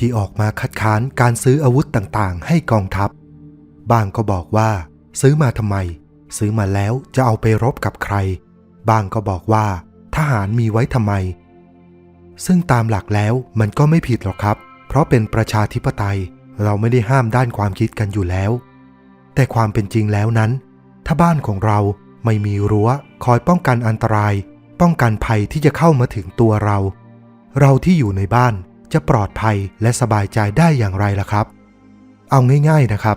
ที่ออกมาคัดค้านการซื้ออาวุธต่างๆ ให้กองทัพ บางก็บอกว่า ซื้อมาทำไม ซื้อมาแล้วจะเอาไปรบกับใคร บางก็บอกว่า ทหารมีไว้ทำไม ซึ่งตามหลักแล้วมันก็ไม่ผิดหรอกครับ เพราะเป็นประชาธิปไตยเราไม่ได้ห้ามด้านความคิดกันอยู่แล้ว แต่ความเป็นจริงแล้วนั้น ถ้าบ้านของเราไม่มีรั้วคอยป้องกันอันตราย ป้องกันภัยที่จะเข้ามาถึงตัวเรา เราที่อยู่ในบ้าน จะปลอดภัยและสบายใจได้อย่างไรล่ะครับ เอาง่าย ๆนะครับ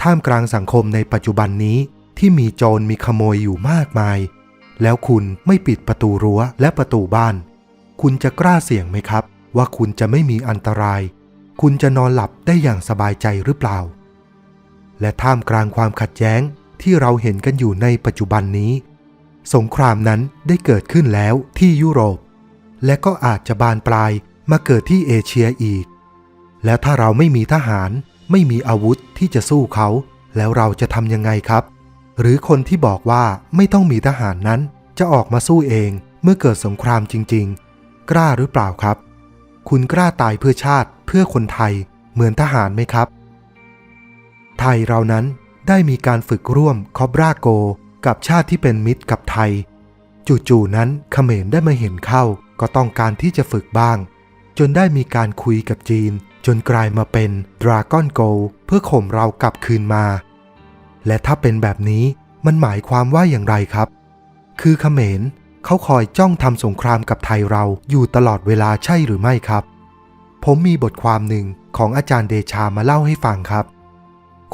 ท่ามกลางสังคมในปัจจุบันนี้ที่มีโจรมีขโมยอยู่มากมาย แล้วคุณไม่ปิดประตูรั้วและประตูบ้าน คุณจะกล้าเสี่ยงไหมครับ ว่าคุณจะไม่มีอันตราย คุณจะนอนหลับได้อย่างสบายใจหรือเปล่า และท่ามกลางความขัดแย้งที่เราเห็นกันอยู่ในปัจจุบันนี้ สงครามนั้นได้เกิดขึ้นแล้วที่ยุโรป และก็อาจจะบานปลาย มาเกิดที่เอเชียอีก แล้วถ้าเราไม่มีทหารไม่มีอาวุธที่จะสู้เขา แล้วเราจะทำยังไงครับ หรือคนที่บอกว่าไม่ต้องมีทหารนั้น จะออกมาสู้เองเมื่อเกิดสงครามจริง ๆ กล้าหรือเปล่าครับ คุณกล้าตายเพื่อชาติเพื่อคนไทยเหมือนทหารไหมครับ ไทยเรานั้นได้มีการฝึกร่วมคอบราโก กับชาติที่เป็นมิตรกับไทย จู่ๆนั้นเขมรได้มาเห็นเข้าก็ต้องการที่จะฝึกบ้าง จนได้มีการคุยกับจีน จนกลายมาเป็นดราก้อนโกเพื่อข่มเรากลับคืนมา และถ้าเป็นแบบนี้มันหมายความว่าอย่างไรครับ คือเขมรเขาคอยจ้องทำสงครามกับไทยเราอยู่ตลอดเวลาใช่หรือไม่ครับ ผมมีบทความหนึ่งของอาจารย์เดชามาเล่าให้ฟังครับ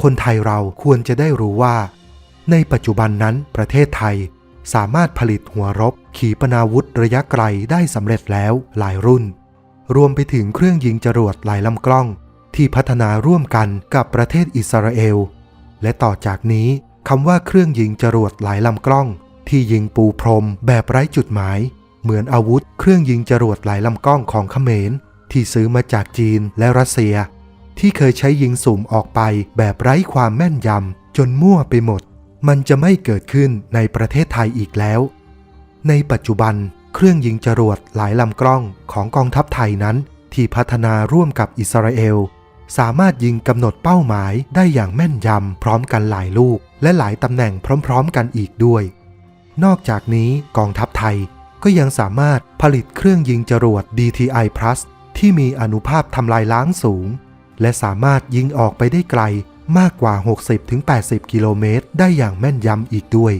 คนไทยเราควรจะได้รู้ว่า ในปัจจุบันนั้นประเทศไทยสามารถผลิตหัวรบ ขีปนาวุธระยะไกลได้สำเร็จแล้วหลายรุ่น รวมไปถึงเครื่องยิงจรวดหลายลำกล้อง ที่พัฒนาร่วมกันกับประเทศอิสราเอล และต่อจากนี้คำว่าเครื่องยิงจรวดหลายลำกล้อง ที่ยิงปูพรมแบบไร้จุดหมาย เหมือนอาวุธเครื่องยิงจรวดหลายลำกล้องของเขมร ที่ซื้อมาจากจีนและรัสเซีย ที่เคยใช้ยิงสุ่มออกไปแบบไร้ความแม่นยำจนมั่วไปหมด มันจะไม่เกิดขึ้นในประเทศไทยอีกแล้ว ในปัจจุบัน เครื่องยิงจรวดหลายลำกล้องของกองทัพไทยนั้น ที่พัฒนาร่วมกับอิสราเอล สามารถยิงกำหนดเป้าหมายได้อย่างแม่นยำพร้อมกันหลายลูก และหลายตำแหน่งพร้อมๆกันอีกด้วย นอกจากนี้กองทัพไทยก็ยังสามารถผลิตเครื่องยิงจรวด DTI Plus ที่มีอนุภาพทำลายล้างสูง และสามารถยิงออกไปได้ไกลมากกว่า 60-80 กิโลเมตรได้อย่างแม่นยำอีกด้วย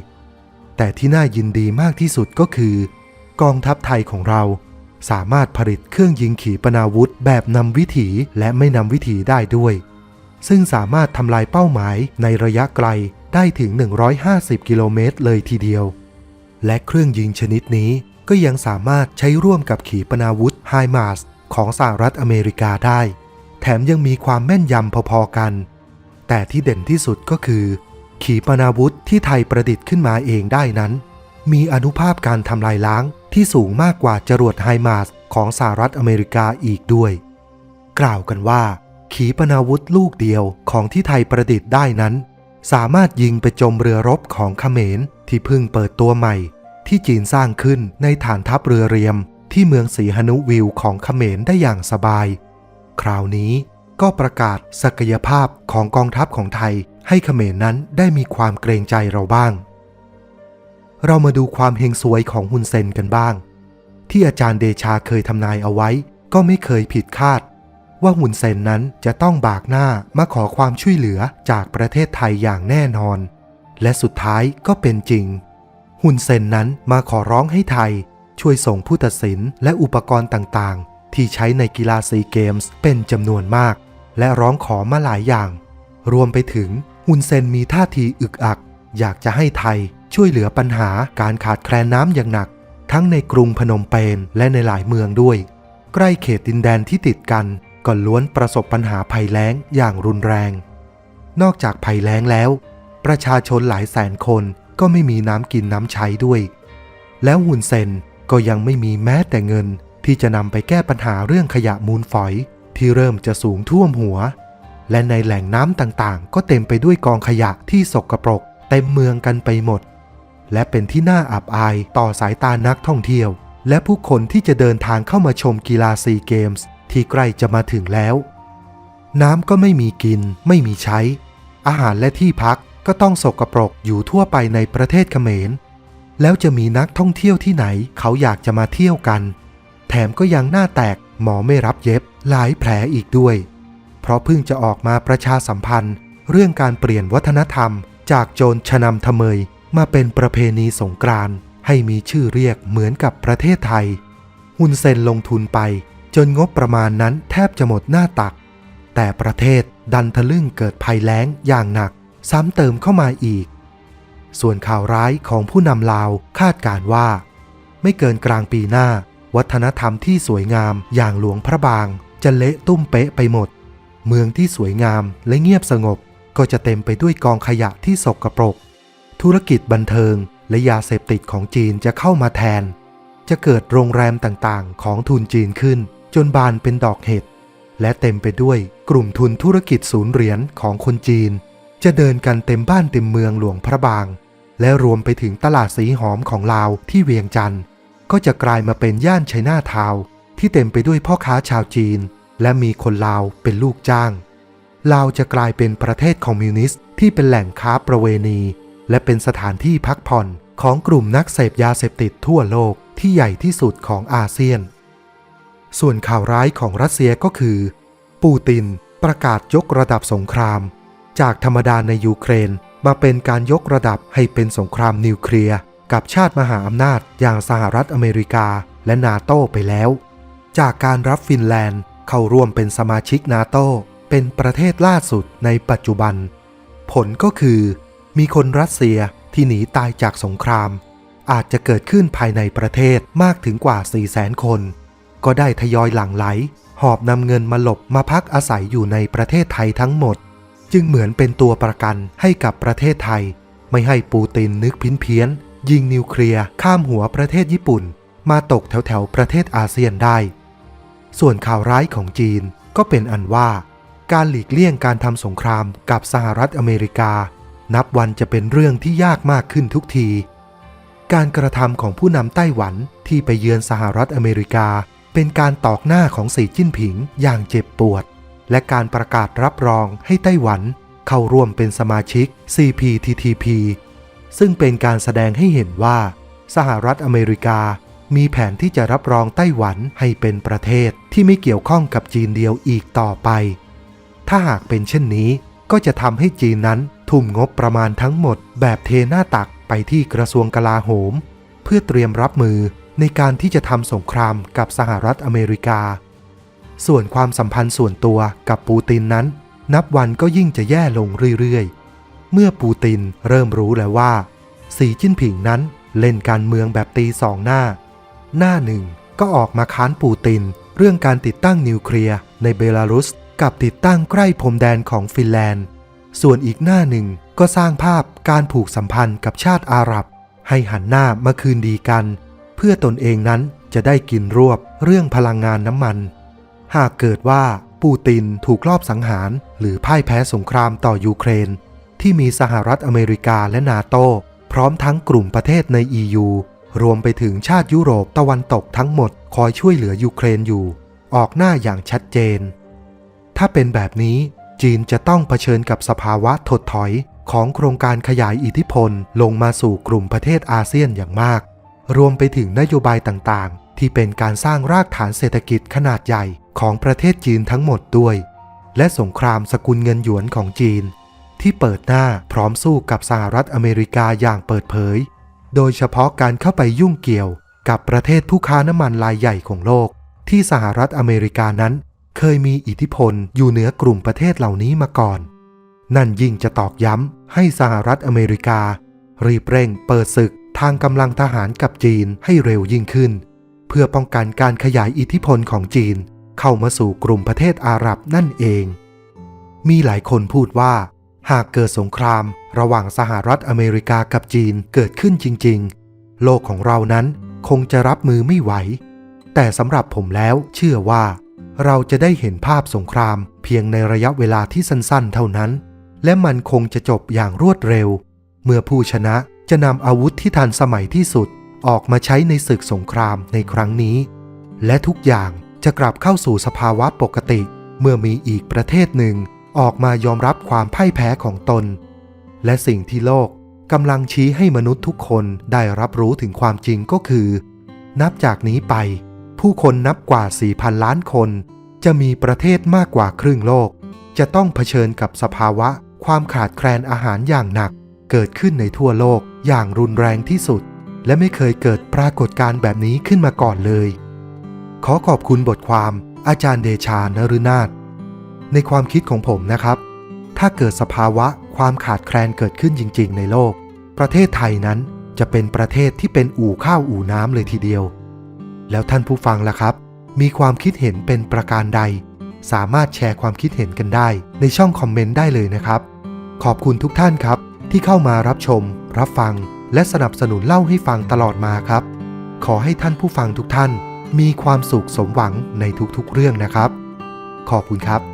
แต่ที่น่ายินดีมากที่สุดก็คือ กองทัพไทยของเรา สามารถผลิตเครื่องยิงขีปนาวุธแบบนำวิถีและไม่นำวิถีได้ด้วย ซึ่งสามารถทำลายเป้าหมายในระยะไกลได้ถึง 150 กิโลเมตรเลยทีเดียว และเครื่องยิงชนิดนี้ก็ยังสามารถใช้ร่วมกับขีปนาวุธไฮมาสของสหรัฐอเมริกาได้ แถมยังมีความแม่นยำพอๆกัน แต่ที่เด่นที่สุดก็คือ ขีปนาวุธที่ไทยประดิษฐ์ขึ้นมาเองได้นั้น มีอนุภาพการทำลายล้าง ที่สูงมากกว่าจรวดไฮมาสของสหรัฐอเมริกาอีกด้วย กล่าวกันว่า ขีปนาวุธลูกเดียวของที่ไทยประดิษฐ์ได้นั้น สามารถยิงไปจมเรือรบของเขมรที่เพิ่งเปิดตัวใหม่ ที่จีนสร้างขึ้นในฐานทัพเรือเรียม ที่เมืองสีหนุวิวของเขมรได้อย่างสบาย คราวนี้ก็ประกาศศักยภาพของกองทัพของไทยให้เขมรนั้นได้มีความเกรงใจเราบ้าง เรามาดูความเฮงซวยของฮุนเซนกันบ้าง ที่อาจารย์เดชาเคยทำนายเอาไว้ก็ไม่เคยผิดคาด ว่าฮุนเซนนั้นจะต้องบากหน้ามาขอความช่วยเหลือจากประเทศไทยอย่างแน่นอน และสุดท้ายก็เป็นจริงฮุนเซนนั้นมาขอร้องให้ไทย ช่วยส่งผู้ตัดสินและอุปกรณ์ต่างๆ ที่ใช้ในกีฬาซีเกมส์เป็นจำนวนมาก และร้องขอมาหลายอย่าง รวมไปถึงฮุนเซนมีท่าทีอึกอัก อยากจะให้ไทย ช่วยเหลือปัญหาการขาดแคลนน้ำอย่างหนัก ทั้งในกรุงพนมเปญและในหลายเมืองด้วย ใกล้เขตดินแดนที่ติดกันก็ล้วนประสบปัญหาภัยแล้งอย่างรุนแรง นอกจากภัยแล้งแล้ว ประชาชนหลายแสนคนก็ไม่มีน้ำกินน้ำใช้ด้วย แล้วฮุนเซนก็ยังไม่มีแม้แต่เงิน ที่จะนำไปแก้ปัญหาเรื่องขยะมูลฝอย ที่เริ่มจะสูงท่วมหัว และในแหล่งน้ำต่างๆ ก็เต็มไปด้วยกองขยะที่สกปรกเต็มเมืองกันไปหมด และเป็นที่น่าอับอายต่อสายตานักท่องเที่ยว และผู้คนที่จะเดินทางเข้ามาชมกีฬาซีเกมส์ที่ใกล้จะมาถึงแล้ว น้ำก็ไม่มีกิน ไม่มีใช้ อาหารและที่พักก็ต้องสกปรกอยู่ทั่วไปในประเทศเขมร แล้วจะมีนักท่องเที่ยวที่ไหนเขาอยากจะมาเที่ยวกัน แถมก็ยังหน้าแตกหมอไม่รับเย็บหลายแผลอีกด้วย เพราะเพิ่งจะออกมาประชาสัมพันธ์ เรื่องการเปลี่ยนวัฒนธรรม จากโจรชนำทะเมย มาเป็นประเพณีสงกรานต์ให้มีชื่อเรียกเหมือนกับประเทศไทย ฮุนเซนลงทุนไป จนงบประมาณนั้นแทบจะหมดหน้าตัก แต่ประเทศดันทะลึ่งเกิดภัยแล้งอย่างหนัก ซ้ำเติมเข้ามาอีก ส่วนข่าวร้ายของผู้นำลาวคาดการณ์ว่า ไม่เกินกลางปีหน้า วัฒนธรรมที่สวยงามอย่างหลวงพระบาง จะเละตุ้มเป๊ะไปหมด เมืองที่สวยงามและเงียบสงบก็จะเต็มไปด้วยกองขยะที่สกรปรก ธุรกิจบันเทิงและยาเสพติดของจีนจะเข้ามาแทน จะเกิดโรงแรมต่างๆ ของทุนจีนขึ้น จนบานเป็นดอกเห็ด และเต็มไปด้วยกลุ่มทุนธุรกิจศูนย์เหรียญของคนจีน จะเดินกันเต็มบ้านเต็มเมืองหลวงพระบาง และรวมไปถึงตลาดสีหอมของลาวที่เวียงจันทร์ก็จะกลายมาเป็นย่านไชน่าทาวน์ที่เต็มไปด้วยพ่อค้าชาวจีน และมีคนลาวเป็นลูกจ้างลาวจะกลายเป็นประเทศคอมมิวนิสต์ที่เป็นแหล่งค้าประเวณี และเป็นสถานที่พักผ่อนของกลุ่มนักเสพยาเสพติดทั่วโลกที่ใหญ่ที่สุดของอาเซียน ส่วนข่าวร้ายของรัสเซียก็คือ ปูตินประกาศยกระดับสงคราม จากธรรมดาในยูเครนมาเป็นการยกระดับให้เป็นสงครามนิวเคลียร์กับชาติมหาอำนาจอย่างสหรัฐอเมริกาและนาโต้ไปแล้ว จากการรับฟินแลนด์เข้าร่วมเป็นสมาชิกนาโต้เป็นประเทศล่าสุดในปัจจุบัน ผลก็คือ มีคนรัสเซียที่หนีตายจากสงคราม อาจจะเกิดขึ้นภายในประเทศมากถึงกว่า 4 0 0แสนคน ก็ได้ทยอยหลั่งไหล หอบนำเงินมาหลบมาพักอาศัยอยู่ในประเทศไทยทั้งหมด จึงเหมือนเป็นตัวประกันให้กับประเทศไทย ไม่ให้ปูตินนึกพินเพี้ยน ยิงนิวเคลียร์ข้ามหัวประเทศญี่ปุ่น มาตกแถวแถวประเทศอาเซียนได้ ส่วนข่าวร้ายของจีนก็เป็นอันว่า การหลีกเลี่ยงการทำสงครามกับสหรัฐอเมริกา นับวันจะเป็นเรื่องที่ยากมากขึ้นทุกที การกระทำของผู้นำไต้หวันที่ไปเยือนสหรัฐอเมริกา เป็นการตอกหน้าของสีจิ้นผิงอย่างเจ็บปวด และการประกาศรับรองให้ไต้หวัน เข้าร่วมเป็นสมาชิก CPTPP ซึ่งเป็นการแสดงให้เห็นว่า สหรัฐอเมริกา มีแผนที่จะรับรองไต้หวันให้เป็นประเทศที่ไม่เกี่ยวข้องกับจีนเดียวอีกต่อไป ถ้าหากเป็นเช่นนี้ก็จะทำให้จีนนั้น ทุ่มงบประมาณทั้งหมดแบบเทหน้าตักไปที่กระทรวงกลาโหม เพื่อเตรียมรับมือในการที่จะทำสงครามกับสหรัฐอเมริกา ส่วนความสัมพันธ์ส่วนตัวกับปูตินนั้น นับวันก็ยิ่งจะแย่ลงเรื่อยๆ เมื่อปูตินเริ่มรู้แล้วว่า สีจิ้นผิงนั้นเล่นการเมืองแบบตีสองหน้า หน้าหนึ่งก็ออกมาค้านปูติน เรื่องการติดตั้งนิวเคลียร์ในเบลารุส กับติดตั้งใกล้พรมแดนของฟินแลนด์ ส่วนอีกหน้าหนึ่งก็สร้างภาพการผูกสัมพันธ์กับชาติอาหรับ ให้หันหน้ามาคืนดีกัน เพื่อตนเองนั้นจะได้กินรวบเรื่องพลังงานน้ำมัน หากเกิดว่าปูตินถูกลอบสังหาร หรือพ่ายแพ้สงครามต่อยูเครน ที่มีสหรัฐอเมริกาและนาโต้พร้อมทั้งกลุ่มประเทศใน EU รวมไปถึงชาติยุโรปตะวันตกทั้งหมดคอยช่วยเหลือยูเครนอยู่ ออกหน้าอย่างชัดเจน ถ้าเป็นแบบนี้ จีนจะต้องเผชิญกับสภาวะถดถอยของโครงการขยายอิทธิพลลงมาสู่กลุ่มประเทศอาเซียนอย่างมาก รวมไปถึงนโยบายต่างๆ ที่เป็นการสร้างรากฐานเศรษฐกิจขนาดใหญ่ของประเทศจีนทั้งหมดด้วย และสงครามสกุลเงินหยวนของจีน ที่เปิดหน้าพร้อมสู้กับสหรัฐอเมริกาอย่างเปิดเผย โดยเฉพาะการเข้าไปยุ่งเกี่ยวกับประเทศผู้ค้าน้ำมันรายใหญ่ของโลก ที่สหรัฐอเมริกานั้น เคยมีอิทธิพลอยู่เหนือกลุ่มประเทศเหล่านี้มาก่อน นั่นยิ่งจะตอกย้ำให้สหรัฐอเมริกา รีบเร่งเปิดศึกทางกำลังทหารกับจีนให้เร็วยิ่งขึ้น เพื่อป้องกันการขยายอิทธิพลของจีน เข้ามาสู่กลุ่มประเทศอาหรับนั่นเอง มีหลายคนพูดว่า หากเกิดสงคราม ระหว่างสหรัฐอเมริกากับจีนเกิดขึ้นจริง ๆ โลกของเรานั้นคงจะรับมือไม่ไหว แต่สำหรับผมแล้วเชื่อว่า เราจะได้เห็นภาพสงครามเพียงในระยะเวลาที่สั้นๆ เท่านั้น และมันคงจะจบอย่างรวดเร็ว เมื่อผู้ชนะจะนำอาวุธที่ทันสมัยที่สุดออกมาใช้ในศึกสงครามในครั้งนี้ และทุกอย่างจะกลับเข้าสู่สภาวะปกติ เมื่อมีอีกประเทศหนึ่งออกมายอมรับความพ่ายแพ้ของตน และสิ่งที่โลกกำลังชี้ให้มนุษย์ทุกคนได้รับรู้ถึงความจริงก็คือ นับจากนี้ไป ผู้คนนับกว่า 4,000 ล้านคน จะมีประเทศมากกว่าครึ่งโลก จะต้องเผชิญกับสภาวะความขาดแคลนอาหารอย่างหนัก เกิดขึ้นในทั่วโลกอย่างรุนแรงที่สุด และไม่เคยเกิดปรากฏการณ์แบบนี้ขึ้นมาก่อนเลย ขอขอบคุณบทความอาจารย์เดชานฤนาถในความคิดของผมนะครับ ถ้าเกิดสภาวะความขาดแคลนเกิดขึ้นจริง ๆ ในโลก ประเทศไทยนั้นจะเป็นประเทศที่เป็นอู่ข้าวอู่น้ำเลยทีเดียว แล้วท่านผู้ฟังล่ะครับ มีความคิดเห็นเป็นประการใด สามารถแชร์ความคิดเห็นกันได้ในช่องคอมเมนต์ได้เลยนะครับ ขอบคุณทุกท่านครับ ที่เข้ามารับชม รับฟัง และสนับสนุนเล่าให้ฟังตลอดมาครับ ขอให้ท่านผู้ฟังทุกท่าน มีความสุขสมหวังในทุกๆเรื่องนะครับ ขอบคุณครับ